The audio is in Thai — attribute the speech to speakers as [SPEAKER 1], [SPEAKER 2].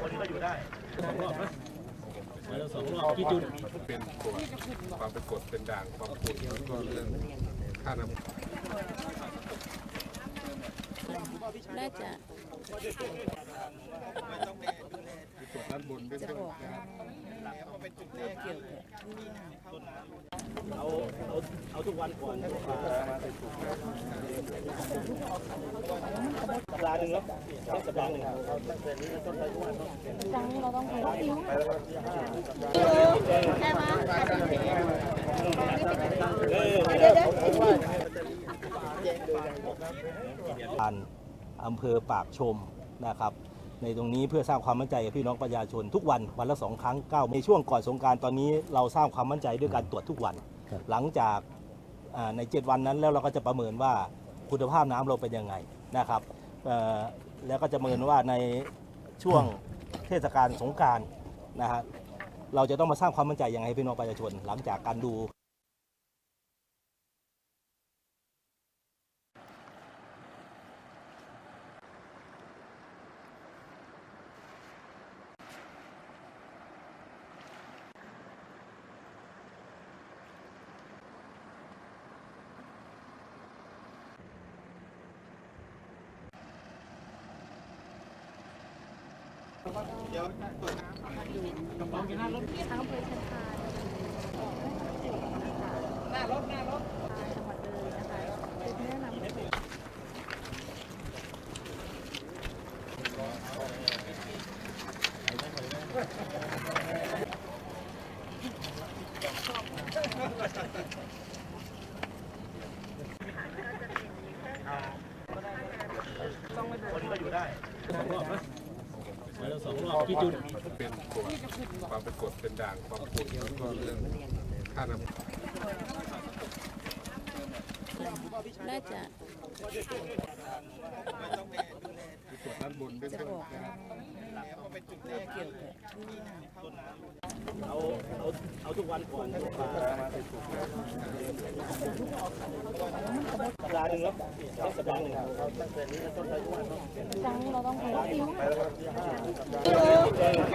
[SPEAKER 1] คนนี้ก็อยู่ได้สอง
[SPEAKER 2] รอบนะ
[SPEAKER 1] แล้วสองรอบพี่
[SPEAKER 2] จุน
[SPEAKER 3] เป็นตัวความเป็นกรดเป็นด่างความขุ่นแล้วก็เรื่องค่าน้ำ
[SPEAKER 4] น่าจะ จะ
[SPEAKER 3] ใช่ไหม
[SPEAKER 4] บอกว่าเกี่ยวกับ
[SPEAKER 2] เอาเอาเอาทุกวันก่อนสัปดาห์หนึ่งแล้วสัปดาห์หนึ่ง
[SPEAKER 4] จังเราต้องไปติ้วได้ไหม
[SPEAKER 2] เออ
[SPEAKER 4] เดี๋ยวเดี๋ยว
[SPEAKER 1] ผ่าอำเภอปากชมนะครับ ในตรงนี้เพื่อสร้างความมั่นใจกับพี่น้องประชาชนทุกวันวันละสองครั้งเก้าในช่วงก่อนสงกรารตอนนี้เราสร้างความมั่นใจด้วยการตรวจทุกวัน หลังจากอ่าใน 7 วันนั้นแล้วเราก็จะประเมินว่าคุณภาพน้ำเราเป็นยังไงนะครับเอ่อแล้วก็จะประเมินว่าในช่วงเทศกาลสงกรารนะฮะเราจะต้องมาสร้างความมั่นใจยังไงให้พี่น้องประชาชน หลังจากการดู
[SPEAKER 4] ทางอำเภอชันทานหน้ารถหน้ารถจังหวัด เลยนะคะเป็นแนะนำ
[SPEAKER 2] วันละสองรอบกี่จุน
[SPEAKER 3] เป็นตัวความเป็นกรดเป็นด่างความขุ่นแล้วก็เรื่องค่าน้ำ
[SPEAKER 4] น่าจะ
[SPEAKER 3] ตัวด้านบนด้วย
[SPEAKER 4] จะบอกว่าเกี่ยวกับ
[SPEAKER 2] เอาเอาเอาทุกวันก่อนสัปดาห์หนึ่งแล้วสัปดาห์หนึ่ง
[SPEAKER 4] จับตั้งเราต้องไปติ้วได้ไหม
[SPEAKER 2] เออ
[SPEAKER 4] เดี๋ยวเดี๋ยว